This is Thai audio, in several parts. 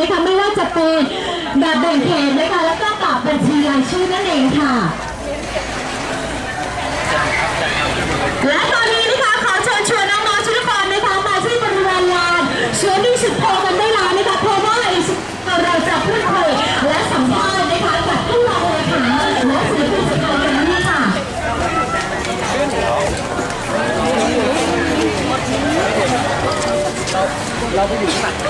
นะคะไม่ว่าจะเป็นแบบแบ่งเขตนะคะแล้วก็แบบบัญชีรายชื่อนั่นเองค่ะ และตอนนี้นะคะขอเชิญชวนน้องๆทุกคนนะคะมาที่บริเวณลานสวนดุสิตโพกันได้แล้วนะคะเพราะว่าเราจะพูดคุยและสัมภาษณ์นะคะกับผู้รองเลขาและศิลปินสำคัญกันนี่ค่ะเราไปอยู่ข้างหลั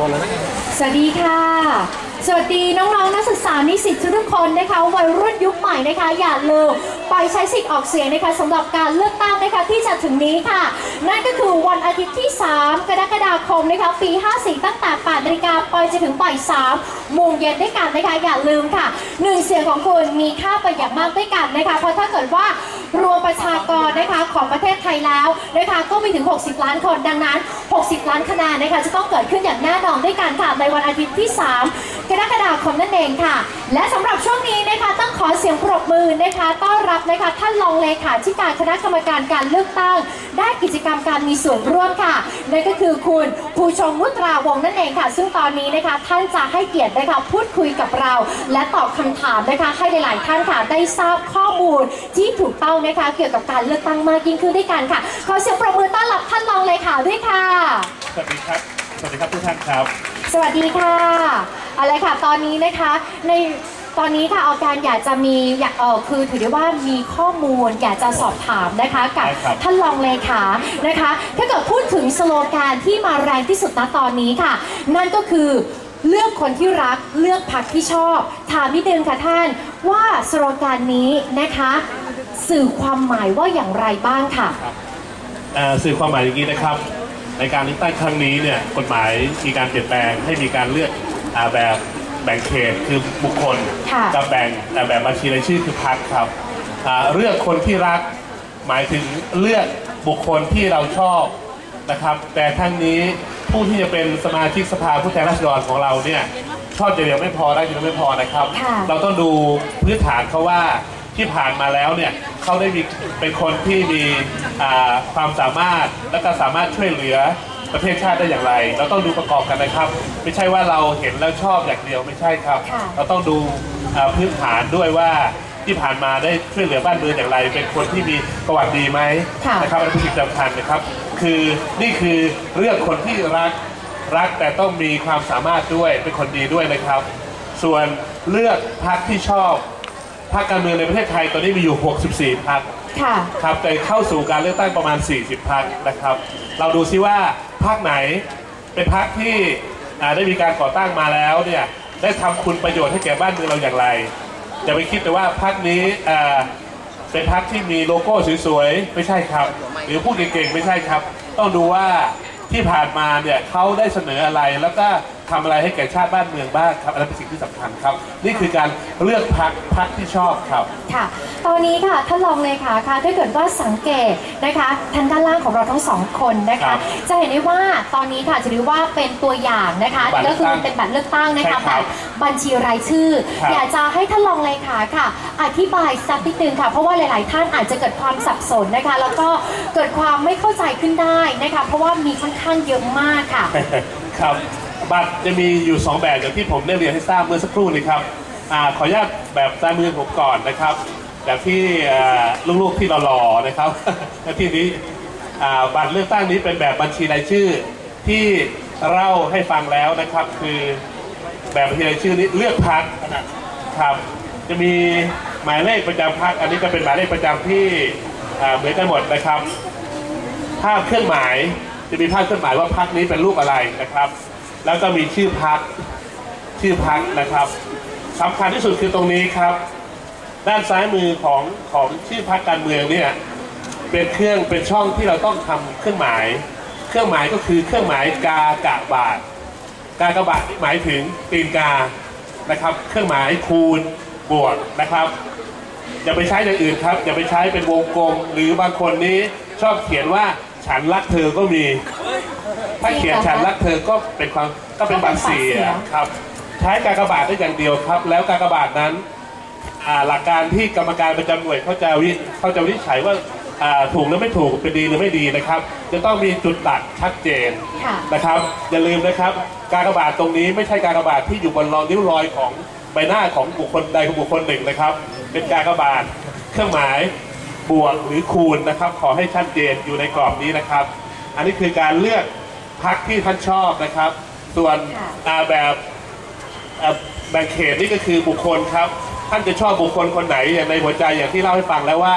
มดเลยนะสวัสดีค่ะ สวัสดีน้องๆนักศึกษานิสิตทุกคนนะคะวัยรุ่นยุคใหม่นะคะ อย่าลืม ไปใช้สิทธิ์ออกเสียงนะคะสำหรับการเลือกตั้งนะคะที่จะถึงนี้ค่ะ นั่นก็คือวันอาทิตย์ที่ 3 กรกฎาคมนะคะปี 54 ตั้งแต่8นาฬิกาไปจนถึงบ่าย3โมงเย็นด้วยกันนะคะอย่าลืมค่ะหนึ่งเสียงของคุณมีค่าไปอย่างมากด้วยกันนะคะเพราะถ้าเกิดว่ารวมประชากรนะคะของประเทศไทยแล้วนะคะก็มีถึง 60 ล้านคนดังนั้น 60 ล้านคะแนนนะคะจะต้องเกิดขึ้นอย่างแน่นอนด้วยกันค่ะในวันอาทิตย์ที่ 3 กรกฎาคมนั่นเองค่ะ และสำหรับช่วงนี้นะคะต้องขอเสียงปรบมือนะคะต้อนรับนะคะท่านรองเลขาธิการคณะกรรมการการเลือกตั้ง ได้กิจกรรมการมีส่วนร่วมค่ะนั่นก็คือคุณภูชงมุตราวงนั่นเองค่ะ ซึ่งตอนนี้นะคะท่านจะให้เกียรตินะคะพูดคุยกับเรา และตอบคำถามนะคะให้หลายๆท่านค่ะได้ทราบข้อมูลที่ถูกต้องนะคะเกี่ยวกับการเลือกตั้งมากยิ่งขึ้นด้วยกันค่ะขอเสียงปรบมือต้อนรับท่านรองเลขาด้วยค่ะสวัสดีครับสวัสดีครับทุกท่านครับ สวัสดีค่ะเอาละค่ะ ตอนนี้นะคะ ในตอนนี้ค่ะอาการอยากจะมีอยากเออคือถือได้ว่ามีข้อมูลอยากจะสอบถามนะคะกับได้ครับ ท่านรองเลขานะคะ ถ้าเกิดพูดถึงสโลแกนที่มาแรงที่สุดณตอนนี้ค่ะ นั่นก็คือเลือกคนที่รักเลือกพรรคที่ชอบ ถามนิดนึงค่ะท่านว่าสโลแกนนี้นะคะ สื่อความหมายว่าอย่างไรบ้างค่ะเอ่อสื่อความหมายอย่างนี้นะครับ ในการเลือกตั้งครั้งนี้เนี่ยกฎหมายมีการเปลี่ยนแปลงให้มีการเลือกอาแบบแบ่งเขตคือบุคคลค่ะกับแบ่งแต่แบบบัญชีรายชื่อคือพรรคครับอ่าเลือกคนที่รักหมายถึงเลือกบุคคลที่เราชอบนะครับ แต่ทั้งนี้ผู้ที่จะเป็นสมาชิกสภาผู้แทนราษฎรของเราเนี่ยชอบอย่างเดียวไม่พอได้อย่างเดียวไม่พอนะครับค่ะเราต้องดูพื้นฐานเขาว่า ที่ผ่านมาแล้วเนี่ยเขาได้มีเป็นคนที่มีอ่าความสามารถและก็สามารถช่วยเหลือประเทศชาติได้อย่างไร เราต้องดูประกอบกันนะครับ ไม่ใช่ว่าเราเห็นแล้วชอบอย่างเดียวไม่ใช่ครับค่ะเราต้องดูอ่าพื้นฐานด้วยว่าที่ผ่านมาได้ช่วยเหลือบ้านเมืองอย่างไร เป็นคนที่มีประวัติดีไหมค่ะนะครับอันเป็นสิ่งสำคัญนะครับ คือนี่คือเลือกคนที่รักรักแต่ต้องมีความสามารถด้วยเป็นคนดีด้วยนะครับ ส่วนเลือกพรรคที่ชอบ พรรคการเมืองในประเทศไทยตอนนี้มีอยู่ 64พรรคค่ะ ครับแต่เข้าสู่การเลือกตั้งประมาณ 40พรรคนะครับ เราดูซิว่าพรรคไหนเป็นพรรคที่อ่าได้มีการก่อตั้งมาแล้วเนี่ยได้ทำคุณประโยชน์ให้แก่บ้านเมืองเราอย่างไรอย่าไปคิดแต่ว่าพรรคนี้อ่าเป็นพรรคที่มีโลโก้สวยๆไม่ใช่ครับ หรือพูดเก่งๆไม่ใช่ครับ ต้องดูว่าที่ผ่านมาเนี่ยเขาได้เสนออะไรแล้วก็ ทำอะไรให้แก่ชาติบ้านเมืองบ้างครับอันนั้นเป็นสิ่งที่สำคัญครับ นี่คือการเลือกพรรคพรรคที่ชอบครับค่ะ ตอนนี้ค่ะท่านรองเลขาค่ะถ้าเกิดว่าสังเกตนะคะทางด้านล่างของเราทั้งสองคนนะครัคะบจะเห็นได้ว่าตอนนี้ค่ะจะเรียกว่าเป็นตัวอย่างนะคะบัตรเลืก็อกคืตั้องเป็นบัตรเลือกตั้งนะคะใช่คแบรับบบัญชีรายชื่อครับอยากจะให้ท่านรองเลขาค่ะ อธิบายสักนิดนึงค่ะ เพราะว่าหลาย ๆ ท่านอาจจะเกิดความสับสนนะคะ แล้วก็เกิดความไม่เข้าใจขึ้นได้นะคะ เพราะว่ามีค่อนข้างเยอะมากค่ะ ครับ บัตรจะมีอยู่ 2 แบบอย่างที่ผมได้เรียนให้ทราบเมื่อสักครู่นี้ครับอาขออนุญาตแบบซ้ายมือผมก่อนนะครับ แบบที่อ่าลูกๆที่เราหล่อๆนะครับและที่นี้อ่าบัตรเลือกตั้งนี้เป็นแบบบัญชีรายชื่อ ที่เล่าให้ฟังแล้วนะครับ คือแบบบัญชีรายชื่อนี้เลือกพักครับ จะมีหมายเลขประจำพักอันนี้ก็เป็นหมายเลขประจำที่เหมือนกันหมดนะครับ ภาพเครื่องหมายจะมีภาพเครื่องหมายว่าพักนี้เป็นรูปอะไรนะครับ แล้วก็มีชื่อพักชื่อพักนะครับสำคัญที่สุดคือตรงนี้ครับ ด้านซ้ายมือของของชื่อพักการเมืองเนี่ยเป็นเครื่องเป็นช่องที่เราต้องทำเครื่องหมาย เครื่องหมายก็คือเครื่องหมายกากะบาท กากะบาทหมายถึงตีนกานะครับ เครื่องหมายคูณบวกนะครับอย่าไปใช้อย่างอื่นครับอย่าไปใช้เป็นวงกลม หรือบางคนนี้ชอบเขียนว่า ฉันรักเธอก็มี ถ้าเขียนฉันรักเธอก็เป็นความก็เป็นบัตรเสียครับ ใช้กากบาทได้อย่างเดียวครับ แล้วกากบาทนั้นอ่าหลักการที่กรรมการประจำหน่วยเขาจะวิเขาจะวินิจฉัยว่าอ่าถูกหรือไม่ถูกเป็นดีหรือไม่ดีนะครับ จะต้องมีจุดตัดชัดเจนค่ะนะครับอย่าลืมนะครับ การกระบาดตรงนี้ไม่ใช่การกระบาดที่อยู่บนรอยนิ้วรอยของใบหน้าของบุคคลใดของบุคคลหนึ่งนะครับ เป็นการกระบาดเครื่องหมาย บวกหรือคูณนะครับ ขอให้ชัดเจนอยู่ในกรอบนี้นะครับ อันนี้คือการเลือกพักที่ท่านชอบนะครับ ส่วนค่ะอ่าแบบอ่าแบ่งเขตนี่ก็คือบุคคลครับ ท่านจะชอบบุคคลคนไหนอย่างในหัวใจอย่างที่เล่าให้ฟังแล้วว่า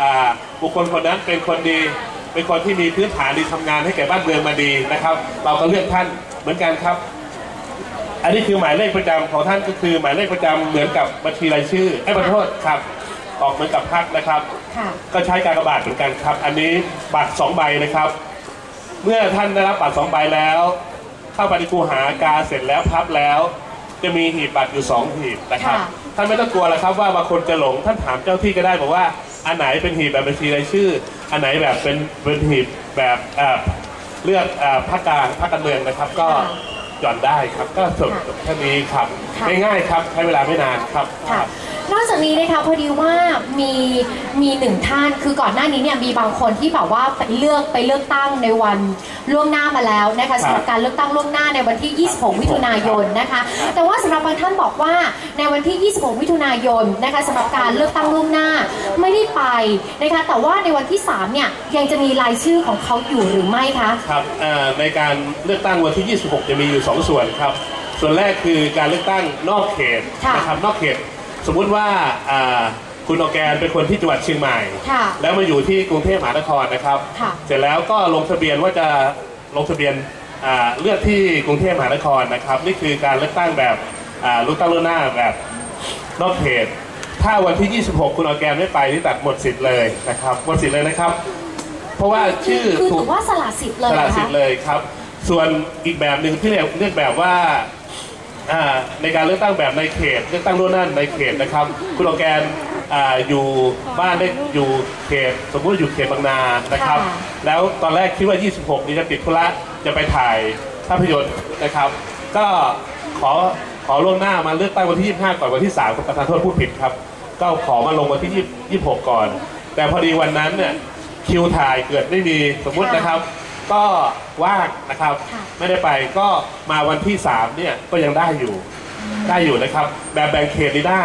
อ่าบุคคลคนนั้นเป็นคนดี เป็นคนที่มีพื้นฐานดีทำงานให้แก่บ้านเมืองมาดีนะครับ เราก็เลือกท่านเหมือนกันครับ อันนี้คือหมายเลขประจำของท่านก็คือหมายเลขประจำเหมือนกับบัญชีรายชื่อไอ้ยขอโทษครับ ออกเหมือนกับพักนะครับ ค่ะ ก็ใช้การกระบาดเหมือนกันครับ อันนี้บัตรสองใบนะครับ เมื่อท่านได้รับบัตรสองใบแล้ว เข้าไปในคูหากาเสร็จแล้วพับแล้ว จะมีหีบบัตรอยู่สองหีบนะครับ ค่ะ ท่านไม่ต้องกลัวแล้วครับว่าบางคนจะหลงท่านถามเจ้าที่ก็ได้บอกว่าอันไหนเป็นหีบแบบบัญชีรายชื่อ อันไหนแบบเป็นเป็นหีบแบบเอ่อเลือกเอ่อภาคกลางภาคการเมืองนะครับ ก็ค่ะหย่อนได้ครับก็จบค่ะแค่นี้ครับค่ะ ง่ายๆครับใช้เวลาไม่นานครับ ค่ะ นอกจากนี้นะคะพอดีว่ามีมีหนึ่งท่านคือก่อนหน้านี้เนี่ยมีบางคนที่แบบว่าไปเลือกไปเลือกตั้งในวันล่วงหน้ามาแล้วนะคะสำหรับการเลือกตั้งล่วงหน้าในวันที่ 26 มิถุนายนนะคะ แต่ว่าสำหรับบางท่านบอกว่าในวันที่ 26 มิถุนายนนะคะสำหรับการเลือกตั้งล่วงหน้าไม่ได้ไปนะคะแต่ว่าในวันที่ 3 เนี่ยยังจะมีรายชื่อของเขาอยู่หรือไม่คะครับเอ่อในการเลือกตั้งวันที่ 26 จะมีอยู่ 2 ส่วนครับส่วนแรกคือการเลือกตั้งนอกเขตค่ะนะครับนอกเขต สมมุติว่าอ่าคุณออร์แกนเป็นคนที่จังหวัดเชียงใหม่ค่ะแล้วมาอยู่ที่กรุงเทพมหานครนะครับค่ะเสร็จแล้วก็ลงทะเบียนว่าจะลงทะเบียนอ่าเลือกที่กรุงเทพมหานครนะครับ นี่คือการเลือกตั้งแบบอ่าเลือกตั้งล่วงหน้าแบบนอกเขตถ้าวันที่ 26 คุณออร์แกนไม่ไปนี่ตัดหมดสิทธิ์เลยนะครับหมดสิทธิ์เลยนะครับ เพราะว่าชื่อคือถูถืกอว่าสละสิทธิ์เลยสละนะสิทคะธิ์เลยครับ ส่วนอีกแบบหนึ่งที่เรียกเรียกแบบว่าอ่า ในการเลือกตั้งแบบในเขต เลือกตั้งล่วงหน้าในเขตนะครับ คุณออร์แกนอ่าอยู่บ้านได้อยู่เขต สมมติอยู่เขตบางนานะครับค่ะแล้วตอนแรกคิดว่า 26 นี้จะติดธุระจะไปถ่ายภาพยนตร์นะครับ ก็ขอขอล่วงหน้ามาเลือกตั้งวันที่ 25 ก่อนวันที่ 3ประธานโทษผู้ผิดครับ ก็ขอมาลงวันที่20 26ก่อน แต่พอดีวันนั้นเนี่ยคิวถ่ายเกิดไม่มีสมมุตินะครับ ก็ว่างนะครับ ค่ะ ไม่ได้ไปก็มาวันที่3เนี่ยก็ยังได้อยู่ได้อยู่นะครับ แบบแบ่งเขตนี้ได้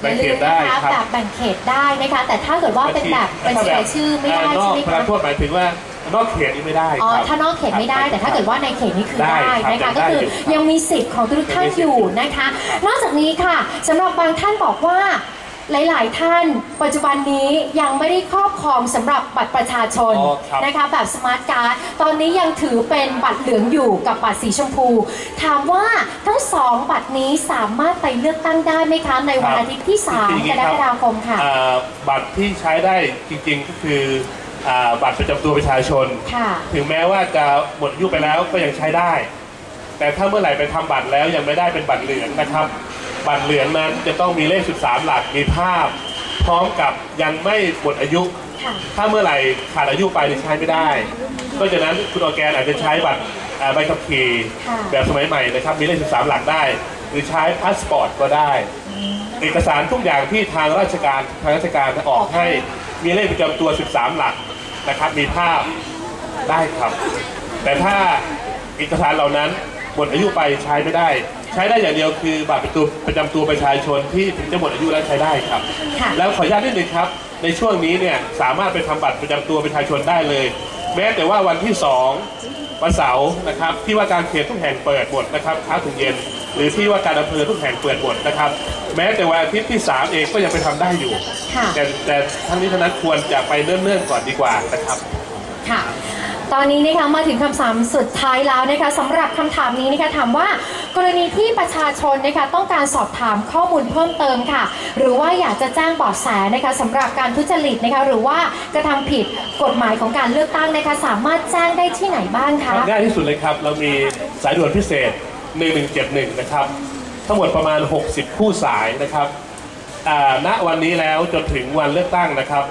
แบ่งเขตได้อย่าลืมนะคะครับ แบบแบ่งเขตได้นะคะ แต่ถ้าเกิดว่าเป็นแบบบัญชีรายชื่อไม่ได้นอใช่กไหมประธาคะนโทษหมายถึงว่านอกเขตนี้ไม่ได้อ๋อครับ ถ้านอกเขตไม่ได้แต่ถ้าเกิดว่าในเขตนี่คือได้ได้ครับนะคะยังก็ได้คืออยู่ครับยังมีสิทธิ์ของทุกท่านยังมีสิทธิ์อยู่นะคะ นอกจากนี้ค่ะสำหรับบางท่านบอกว่า หลาย ๆ ท่านปัจจุบันนี้ยังไม่ได้ครอบครองสำหรับบัตรประชาชนอ๋อครับ นะคะแบบสมาร์ทการ์ดตอนนี้ยังถือเป็นบัตรเหลืองอยู่กับบัตรสีชมพู ถามว่าทั้งสองบัตรนี้สามารถไปเลือกตั้งได้ไหมคะ ในวันอาทิตย์ที่3กรกฎาคมค่ะ อ่าบัตรที่ใช้ได้จริงๆก็คืออ่าบัตรประจำตัวประชาชน ค่ะ ถึงแม้ว่าจะหมดอายุไปแล้วก็ยังใช้ได้ แต่ถ้าเมื่อไหร่ไปทำบัตรแล้วยังไม่ได้เป็นบัตรเหลืองนะครับ บัตรเหลืองนั้นจะต้องมีเลข 13 หลักมีภาพ พร้อมกับยังไม่หมดอายุค่ะถ้าเมื่อไหร่ขาดอายุไปจะใช้ไม่ได้เพราะฉะนั้นคุณออร์แกนอาจจะใช้บัตรอ่าใบขับขี่ค่ะแบบสมัยใหม่นะครับมีเลข 13 หลักได้ หรือใช้พาสปอร์ตก็ได้ เอกสารทุกอย่างที่ทางราชการทางราชการออกให้มีเลขประจำตัว 13 หลักนะครับมีภาพได้ครับ แต่ถ้าเอกสารเหล่านั้นหมดอายุไปใช้ไม่ได้ใช้ได้อย่างเดียวคือบัตรประตูประจำตัวประชาชนที่ถึงจะหมดอายุแล้วใช้ได้ครับ ค่ะแล้วขออนุญาตนิดนึงครับ ในช่วงนี้เนี่ยสามารถไปทำบัตรประจำตัวประชาชนได้เลย แม้แต่ว่าวันที่ 2 วันเสาร์นะครับ ที่ว่าการเขตทุกแห่งเปิดหมดนะครับเช้าถึงเย็น หรือที่ว่าการอำเภอทุกแห่งเปิดหมดนะครับ แม้แต่วันอาทิตย์ที่ 3 เองก็ยังไปทำได้อยู่ ค่ะ แต่แต่ทั้งนี้ทั้งนั้นควรจะไปเนิ่นๆก่อนดีกว่านะครับ ค่ะ ตอนนี้นะคะมาถึงคำถามสุดท้ายแล้วนะคะสำหรับคำถามนี้นะคะถามว่า กรณีที่ประชาชนนะคะต้องการสอบถามข้อมูลเพิ่มเติมค่ะ หรือว่าอยากจะแจ้งเบาะแสนะคะสำหรับการทุจริตนะคะหรือว่ากระทำผิดกฎหมายของการเลือกตั้งนะคะ สามารถแจ้งได้ที่ไหนบ้างคะง่ายที่สุดเลยครับ เรามีสายด่วนพิเศษ 1171 นะครับ ทั้งหมดประมาณ 60 คู่สายนะครับณวันนี้แล้วจนถึงวันเลือกตั้งนะครับ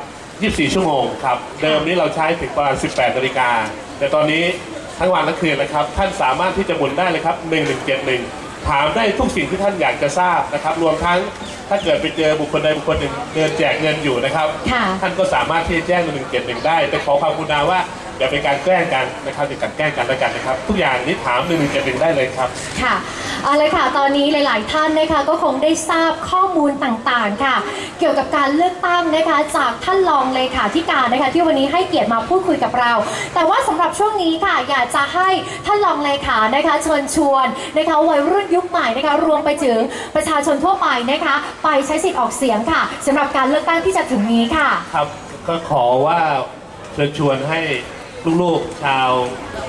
24 ชั่วโมงครับ เดิมนี้เราใช้ถึงประมาณ 18 นาฬิกา แต่ตอนนี้ ทั้งวันทั้งคืนนะครับ ท่านสามารถที่จะหมุนได้เลยครับ 1171 ถามได้ทุกสิ่งที่ท่านอยากจะทราบนะครับ รวมทั้งถ้าเกิดไปเจอบุคคลใดบุคคลหนึ่งเดินแจกเงินอยู่นะครับ ค่ะ ท่านก็สามารถที่จะแจ้ง1171 ได้ แต่ขอความกรุณาว่าอย่าเป็นการแกล้งกันนะครับอย่าการแกล้งกันแล้วกันนะครับ ทุกอย่างนี้ถาม1171ได้เลยครับ ค่ะ เอาเลยค่ะ ตอนนี้หลาย ๆ ท่านนะคะก็คงได้ทราบข้อมูลต่าง ๆ ค่ะ เกี่ยวกับการเลือกตั้งนะคะ จากท่านรองเลขาธิการนะคะ ที่วันนี้ให้เกียรติมาพูดคุยกับเรา แต่ว่าสำหรับช่วงนี้ค่ะ อยากจะให้ท่านรองเลขานะคะเชิญชวนนะคะวัยรุ่นยุคใหม่นะคะรวมไปถึงประชาชนทั่วไปนะคะ ไปใช้สิทธิ์ออกเสียงค่ะสำหรับการเลือกตั้งที่จะถึงนี้ค่ะ ครับ ก็ขอว่าเชิญชวนให้ ลูกๆ ชาว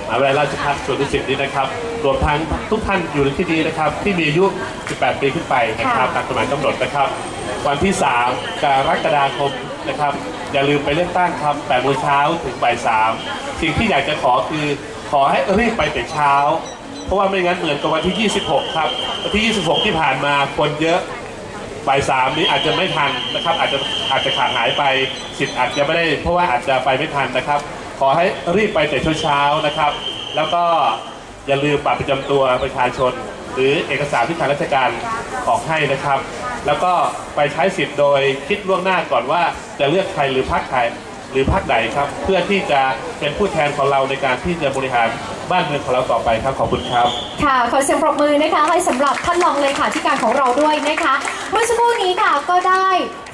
มหาวิทยาลัยราชภัฏสวนดุสิตนี้นะครับ รวมทั้งทุกท่านอยู่ในที่นี้นะครับ ที่มีอายุ 18 ปีขึ้นไปนะครับค่ะตามกฎหมายกำหนดนะครับ วันที่ 3 กรกฎาคมนะครับ อย่าลืมไปเลือกตั้งครับ8โมงเช้าถึงบ่าย3สิ่งที่อยากจะขอคือขอให้รีบไปแต่เช้า เพราะว่าไม่งั้นเหมือนกับวันที่ 26 ครับ วันที่ 26 ที่ผ่านมาคนเยอะบ่ายสามนี้อาจจะไม่ทันนะครับ อาจจะอาจจะขาดหายไปสิทธิ์อาจจะไม่ได้ เพราะว่าอาจจะไปไม่ทันนะครับ ขอให้รีบไปแต่เช้าๆนะครับ แล้วก็อย่าลืมบัตรประจำตัวประชาชน หรือเอกสารที่ทางราชการออกให้นะครับ แล้วก็ไปใช้สิทธิ์โดยคิดล่วงหน้าก่อนว่าจะเลือกใครหรือพรรคใครหรือพรรคใดครับ เพื่อที่จะเป็นผู้แทนของเราในการที่จะบริหารบ้านเมืองของเราต่อไปครับขอบคุณครับ ค่ะขอเสียงปรบมือนะคะให้สำหรับท่านรองเลขาธิการของเราด้วยนะคะ เมื่อสักครู่นี้ค่ะก็ได้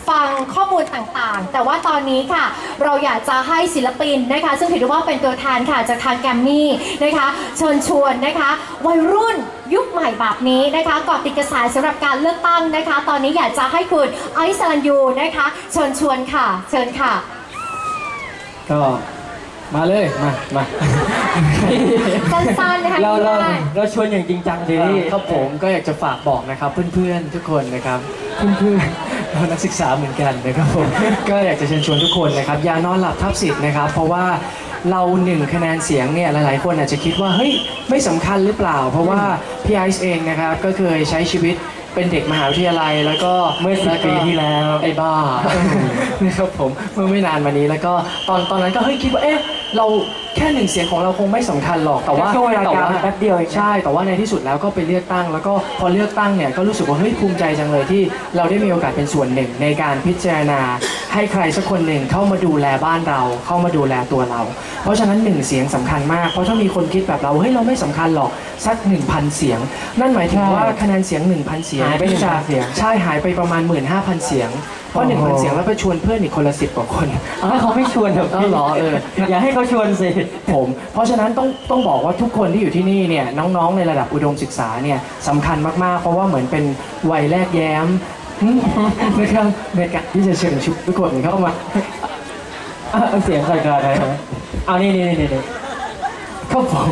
ฟังข้อมูลต่างๆ แต่ว่าตอนนี้ค่ะ เราอยากจะให้ศิลปินนะคะ ซึ่งถือได้ว่าเป็นตัวแทนค่ะจากทางแกรมมี่นะคะเชิญชวนนะคะ วัยรุ่นยุคใหม่แบบนี้นะคะเกาะติดกระแสสำหรับการเลือกตั้งนะคะ ตอนนี้อยากจะให้คุณไอซ์สลันยูนะคะ เชิญชวนค่ะ เชิญค่ะ ก็มาเลยมามา สั้นๆนะคะเราเราง่ายเราชวนอย่างจริงจังทีนี้ครับผมก็อยากจะฝากบอกนะครับ เพื่อนๆทุกคนนะครับ เพื่อนๆเรา นักศึกษาเหมือนกันนะครับผม ก็อยากจะเชิญชวนทุกคนนะครับอย่านอนหลับทับสิทธิ์นะครับ เพราะว่าเราหนึ่งคะแนนเสียงเนี่ยหลายๆ คนอาจจะคิดว่าเฮ้ยไม่สำคัญหรือเปล่า เพราะว่าพี่ไอซ์เองนะครับ ก็เคยใช้ชีวิตเป็นเด็กมหาวิทยาลัยแล้วก็เมื่อสิบปีที่แล้วไอ้บ้านะครับผมเมื่อไม่นานมานี้แล้วก็ตอนตอนนั้นก็เฮ้ยคิดว่าเอ๊ะ เราแค่หนึ่งเสียงของเราคงไม่สำคัญหรอกแต่ว่าแค่ช่วงเวลาแต่การแป๊บเดียวเองนะใช่แต่ว่าในที่สุดแล้วก็ไปเลือกตั้ง แล้วก็พอเลือกตั้งเนี่ยก็รู้สึกว่าเฮ้ยภูมิใจจังเลยที่เราได้มีโอกาสเป็นส่วนหนึ่งในการพิจารณา ให้ใครสักคนหนึ่งเข้ามาดูแลบ้านเรา เข้ามาดูแลตัวเรา เพราะฉะนั้นหนึ่งเสียงสำคัญมาก เพราะถ้ามีคนคิดแบบเราเฮ้ยเราไม่สำคัญหรอกสัก 1,000 เสียง นั่นหมายถึงว่าคะแนนเสียง 1,000 เสียงหายไปที่จะ1,000เสียงใช่หายไปประมาณ 15,000 เสียงเพราะโอ้โห1,000เสียงแล้วไปชวนเพื่อนอีกคนละสิบกว่าคนเอาให้เขาไม่ชวนเถอะเอาเหรอเอออย่าให้เขาชวนสิผม เพราะฉะนั้นต้องต้องบอกว่าทุกคนที่อยู่ที่นี่เนี่ยน้องๆในระดับอุดมศึกษาเนี่ยสำคัญมากๆ เพราะว่าเหมือนเป็นวัยแรกแย้ม นะครับในการที่จะเชิญชุดทุกคนเข้ามาเอาเสียงใครกันใครครับเอานี่นี่นี่นี่ครับผม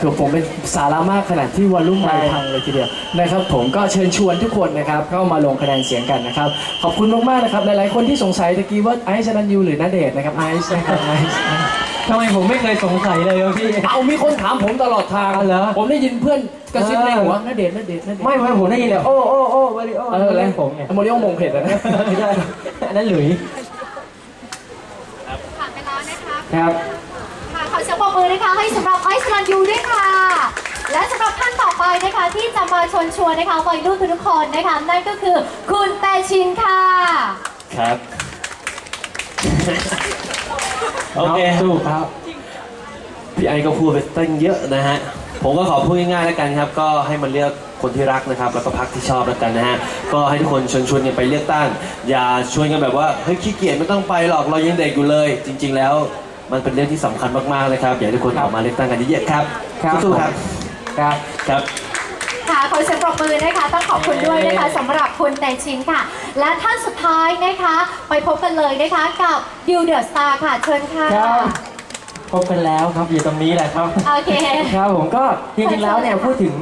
คือผมเป็นสาระมากขนาดที่วอลลุ่มไมค์พังเลยทีเดียวนะครับ ผมก็เชิญชวนทุกคนนะครับเข้ามาลงคะแนนเสียงกันนะครับ ขอบคุณมากๆนะครับ หลายๆคนที่สงสัยตะกี้ว่าไอซ์ชนันยูหรือนาเดชน์นะครับไอซ์นะครับไอซ์ ทำไมผมไม่เคยสงสัยเลยครับพี่ เอามีคนถามผมตลอดทางอ๋อเหรอ ผมได้ยินเพื่อนกระซิบในหัวนาเดชน์นาเดชน์นาเดชน์ไม่ไม่ผมได้ยินเลยโอ้โอ้โอ้วาริโอเออเล่นผมเนี่ยโมเดลมงเผ็ดอะนะไม่ได้อันนั้นหลุยผ่านไปแล้วนะคะครับ ค่ะขอเสียงปรบมือนะคะให้สำหรับไอซ์ลันยูด้วยค่ะ และสำหรับท่านต่อไปนะคะที่จะมาชวนชวนนะคะวัยรุ่นทุกคนนะคะนั่นก็คือคุณแตชินค่ะ ครับ โอเค สู้ครับ พี่ไอก็พูดไปตั้งเยอะนะฮะ ผมก็ขอพูดง่ายๆแล้วกันครับ ก็ให้มันเลือกคนที่รักนะครับ แล้วก็พักที่ชอบแล้วกันนะฮะ ก็ให้ทุกคนชวนชวนๆกันไปเลือกตั้ง อย่าชวนกันแบบว่า เฮ้ยขี้เกียจไม่ต้องไปหรอก เรายังเด็กอยู่เลย จริง ๆ แล้ว มันเป็นเรื่องที่สำคัญมากๆเลยครับ อยากให้ทุกคนออกมาเลือกตั้งกันเยอะๆครับ ครับ สู้ๆครับ ครับ ครับ ค่ะขอเสียงปรบมือนะคะต้องขอบคุณด้วยนะคะสำหรับคุณแตชินค่ะ และท่านสุดท้ายนะคะ ไปพบกันเลยนะคะกับยูเดอร์สตาร์ค่ะเชิญค่ะครับพบกันแล้วครับอยู่ตรงนี้แหละครับโอเคครับผมก็จริงๆแล้วเนี่ยพูดถึง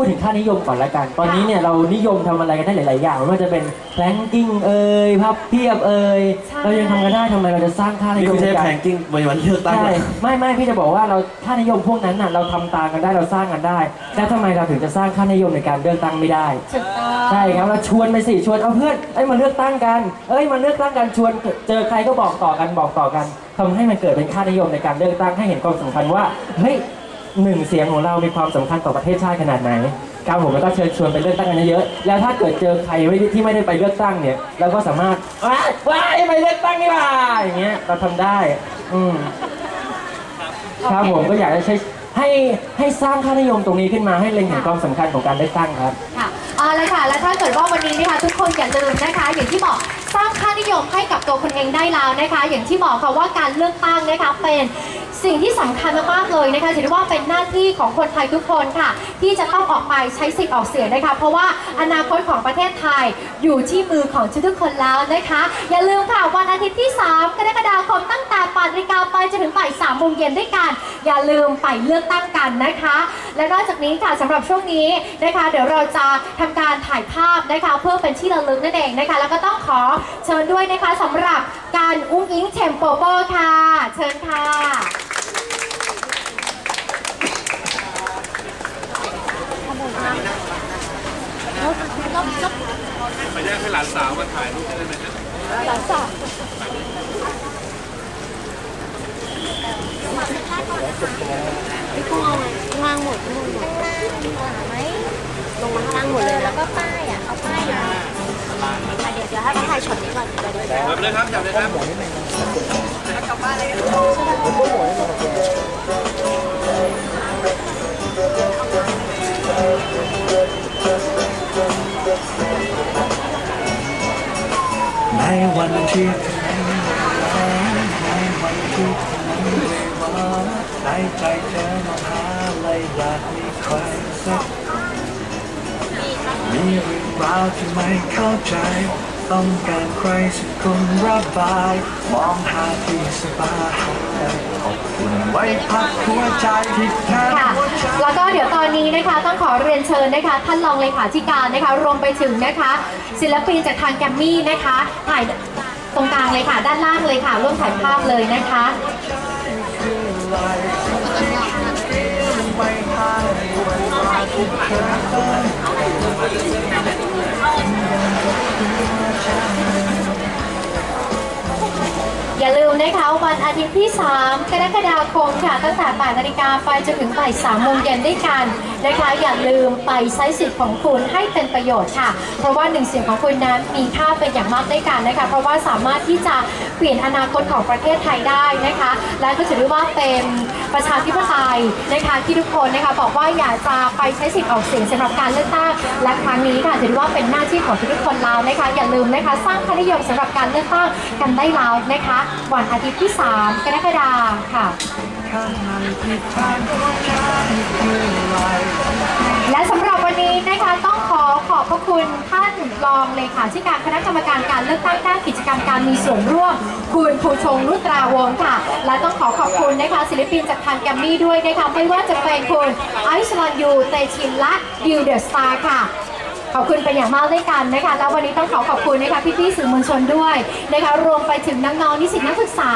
พูดถึงค่านิยมก่อนละกัน ตอนนี้เนี่ยเรานิยมทำอะไรกันได้หลาย ๆ อย่างไม่ว่าจะเป็นแพลงกิ้งเอ่ยพับเพียบเอ่ยใช่เรายังทำกันได้ทำไมเราจะสร้างค่านินี่ยมไม่ใช่ในการแพงกิ้งวันวันเลือกตั้งใช่นะไม่ไม่พี่จะบอกว่าเราค่านิยมพวกนั้นน่ะเราทำตามกันได้เราสร้างกันได้ แล้วทำไมเราถึงจะสร้างค่านิยมในการเลือกตั้งไม่ได้ถูกต้องใช่ครับเราชวนไปสิชวนเอาเพื่อนเอ้ยมาเลือกตั้งกันเอ้ยมาเลือกตั้งกันชวนเจอใครก็บอกต่อกันบอกต่อกันทำให้มันเกิดเป็นค่านิยมในการเลือกตั้งให้เห็นความสำคัญว่าเฮ้ย หนึ่งเสียงของเรามีความสำคัญต่อประเทศชาติขนาดไหนการผมแล้วก็เชิญชวนไปเลือกตั้งกันเยอะๆแล้วถ้าเกิดเจอใครที่ไม่ได้ไปเลือกตั้งเนี่ยเราก็สามารถว้าว้าไปเลือกตั้งนี่ว่าอย่างเงี้ยเราทำได้อืมครับผมก็อยากจะใช้ให้ให้สร้างค่านิยมตรงนี้ขึ้นมาให้เล็งเห็นความสำคัญของการเลือกตั้งครับค่ะเอาละค่ะ และถ้าเกิดว่าวันนี้นะคะทุกคนอย่าลืมนะคะ อย่างที่บอกสร้างค่านิยมให้กับตัวคุณเองได้แล้วนะคะ อย่างที่บอกค่ะว่าการเลือกตั้งนะคะเป็นสิ่งที่สำคัญมากๆเลยนะคะถือว่าเป็นหน้าที่ของคนไทยทุกคนค่ะ ที่จะต้องออกไปใช้สิทธิ์ออกเสียงนะคะ เพราะว่าอนาคตของประเทศไทยอยู่ที่มือของทุกคนแล้วนะคะ อย่าลืมค่ะวันอาทิตย์ที่ 3 กรกฎาคมตั้งแต่8นาฬิกาไปจนถึงบ่าย3โมงเย็นด้วยกัน อย่าลืมไปเลือกตั้งกันนะคะ และนอกจากนี้ค่ะสำหรับช่วงนี้นะคะ เดี๋ยวเราจะทำการถ่ายภาพนะคะ เพื่อเป็นที่ระลึกนั่นเองนะคะ แล้วก็ต้องขอเชิญด้วยนะคะสำหรับการอุ้งอิงเทมโปโปค่ะ เชิญค่ะ ไปแยกให้หลานสาวมาถ่ายรูปได้ไหมครับข้างล่างหมดข้างล่างหมดไหมลงมาข้างล่างหมดเลยแล้วก็ป้ายอะเอาป้ายมาเดี๋ยวเดี๋ยวให้เขาถ่ายช็อตนี้ก่อนเดี๋ยวเดี๋ยวเดี๋ยวจับเลยครับจับเลยครับ วันที่ในวันที่เธอนั้นเววาในใจเธอมาหาเลยอยากมีใครสักมีเรื่องราวที่ไม่เข้าใจ ต้องการใครสักคนระบาย มองหาที่สบาย ไว้พักหัวใจที่แท้ค่ะ แล้วก็เดี๋ยวตอนนี้นะคะต้องขอเรียนเชิญนะคะ ท่านรองเลขาธิการนะคะ รวมไปถึงนะคะ ศิลปินจากทางแกรมมี่นะคะ ถ่ายตรงกลางเลยค่ะ ด้านล่างเลยค่ะ ร่วมถ่ายภาพเลยนะคะ อย่าลืมนะคะวันอาทิตย์ที่ 3 กรกฎาคมค่ะตั้งแต่8นาฬิกาไปจนถึงบ่าย3โมงเย็นด้วยกันนะคะอย่าลืมไปใช้สิทธิ์ของคุณให้เป็นประโยชน์ค่ะ เพราะว่าหนึ่งเสียงของคุณนั้นมีค่าเป็นอย่างมากด้วยกันนะคะ เพราะว่าสามารถที่จะเปลี่ยนอนาคตของประเทศไทยได้นะคะ และก็ถือว่าเป็น ประชาธิปไตยนะคะที่ทุกคนนะคะบอกว่าอยากจะไปใช้สิทธิ์ออกเสียงสำหรับการเลือกตั้งและครั้งนี้ค่ะถือได้ว่าเป็นหน้าที่ของทุกๆคนแล้วนะคะอย่าลืมนะคะสร้างค่านิยมสำหรับการเลือกตั้งกันได้แล้วนะคะ วันอาทิตย์ที่ 3 กรกฎาคมค่ะข้างในที่แท้หัวใจคืออะไรและสำหรับวั นี้นะคะต้องขอขอบพระคุณท่านรองเลขาธิการคณะกรรมการการเลือกตั้งด้านกิจกรรมการมีส่วนร่วม คุณภูชงรุตราวงศ์ค่ะ และต้องขอขอบคุณนะคะศิลปินจากทางแกรมมี่ด้วยนะคะไม่ว่าจะเป็นคุณไอซ์ลันยูเตชินและดิวเดอะสตาร์ค่ะ ขอบคุณเป็นอย่างมากด้วยกันนะคะ แล้ววันนี้ต้องขอขอบคุณนะคะพี่ๆสื่อมวลชนด้วยนะคะรวมไปถึงน้องๆนิสิตนักศึกษา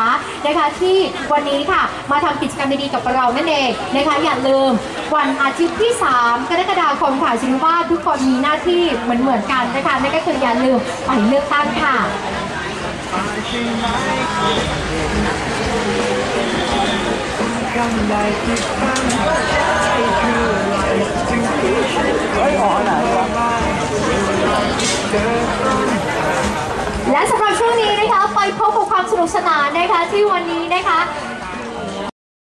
นะคะที่วันนี้ค่ะมาทำกิจกรรมดีๆกับเรานั่นเองนะคะอย่าลืมวันอาทิตย์ที่ 3 กรกฎาคมค่ะชินว่าทุกคนมีหน้าที่เหมือนเหมือนๆกันนะคะนั่นก็คืออย่าลืมไปเลือกตั้งค่ะข้างในที่แท้หัวใจคืออะไรจึงคิดเฮ้ยอหนวะ และสำหรับช่วงนี้นะคะไปพบกับความสนุกสนานนะคะที่วันนี้นะคะ